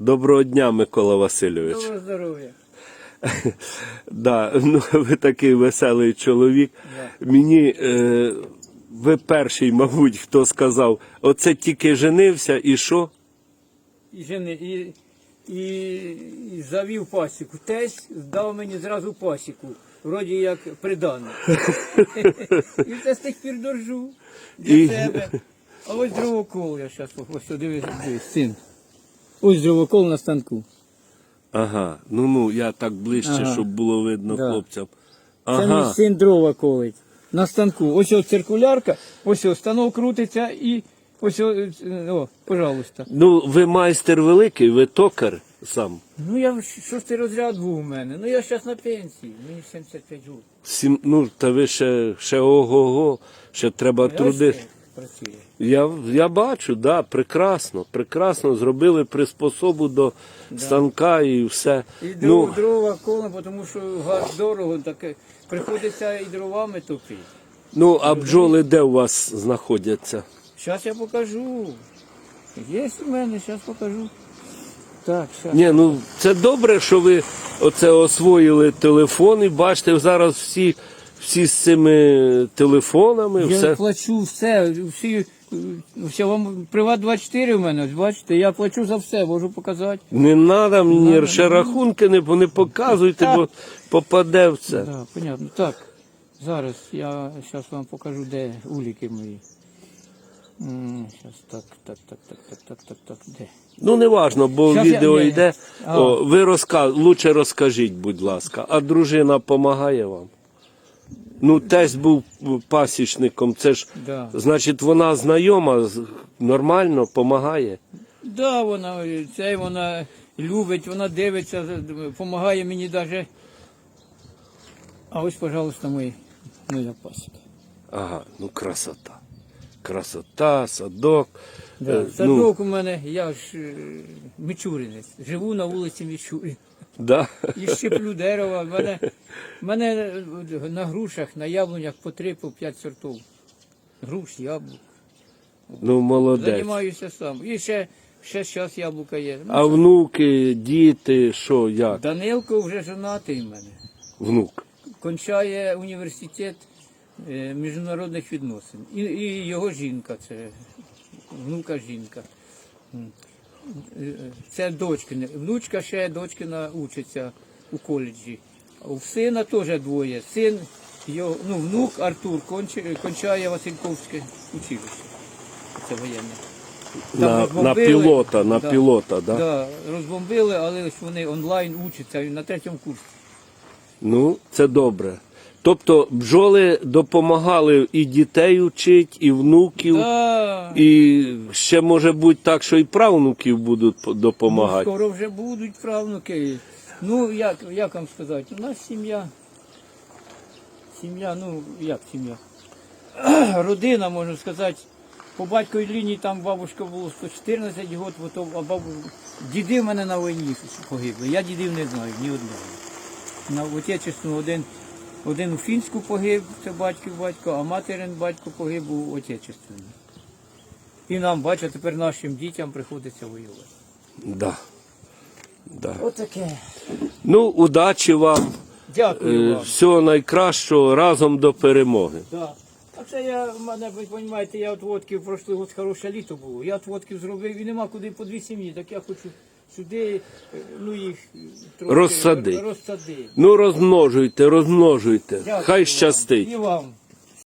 Доброго дня, Микола Васильович. Доброго здоров'я. Да, ну, ви такий веселий чоловік. Мені е, ви перший, мабуть, хто сказав, оце тільки женився і що? І, жени, і, і, і завів пасіку. Тесть дав мені зразу пасіку, вроді як придане. і це з тих пір держу для І- себе. А ось дровокол я зараз ось дивись, дивись, син. Ось дровокол на станку. Ага, ну ну я так ближче, Ага. щоб було видно Да. хлопцям. Це мій Ага. син дрова колить. На станку. Ось ось циркулярка, ось ось станок крутиться і ось ось, е, о, пожалуйста. Ну, ви майстер великий, ви токар сам. Ну я шостий розряд був у мене. Ну я зараз на пенсії, мені 75 років. Сім, ну, та ви ще, ще ого-го, ще треба Я труди. ще працюю. Я, я бачу, да, прекрасно, прекрасно. Зробили приспособу до станка і все. І ну, дрова, дрова тому що газ дорого, таке приходиться і дровами топити. ну, а бджоли де у вас знаходяться? Зараз я покажу. Є у мене, зараз покажу. Так, зараз. Ні, ну це добре, що ви оце освоїли телефон і бачите, зараз всі, всі з цими телефонами, Я все. плачу все, всі, все вам приват 24 в мене, бачите, я плачу за все, можу показати. Не треба мені ще рахунки не, не показуйте, бо попаде в це. Так, понятно. Так, зараз я зараз вам покажу, де уліки мої. Зараз так, так, так, так, так, так, так, так, де? Ну, не важно, бо Щас відео ні. йде. О, ви розка... лучше розкажіть, будь ласка. А дружина допомагає вам? Ну, тесть був пасічником, це ж, Да. значить, вона знайома, з- нормально допомагає. Да, вона це вона любить, вона дивиться, допомагає мені навіть. А ось, пожалуйста, мої, моя пасіка. Ага, ну красота. Красота, садок. Да. Е, ну, Садок у мене, я ж е, мічуринець, живу на вулиці Мічурин. Да. І щеплю дерева. В мене, мене е, на грушах, на яблунях по три, по п'ять сортів. Груш, яблук. Ну, молодець. Займаюся сам. І ще, ще зараз яблука є. Ну, А внуки, діти, що, як? Данилко вже женатий в мене. Внук. Кончає університет е, міжнародних відносин. І, і його жінка, це внука жінка. Це дочкина. Внучка ще дочкина учиться у коледжі. У сина теж двоє. Син, його, ну, внук Артур кончає Васильковське училище. Це воєнне. На, на пілота, на Да. пілота, да? Да, розбомбили, але ось вони онлайн учаться на третьому курсі. Ну, це добре. Тобто бджоли допомагали і дітей учить, і внуків, Да. і ще може бути так, що і правнуків будуть по- Ну, допомагати. скоро вже будуть правнуки. Ну, як, як вам сказати, у нас сім'я. Сім'я, ну як сім'я? Родина, можна сказати. По батьковій лінії там бабушка було 114 років, то, а бабу... діди в мене на війні погибли. Я дідів не знаю, ні одного. На отечественну один, один у фінську погиб, це батьків батько, а материн батько погиб у отечественну. І нам, бачите, тепер нашим дітям приходиться воювати. Да. Да. Отаке. Ну, удачі вам, Дякую е, вам. всього найкращого, разом до перемоги. Да. А це я, в мене, ви розумієте, я от водків, прошлий год хороше літо було. Я от водків зробив і нема куди по дві сім'ї, так я хочу сюди, е, ну їх трохи Розсади. розсади. Ну, розмножуйте, розмножуйте. Дякую Хай вам. щастить. І вам.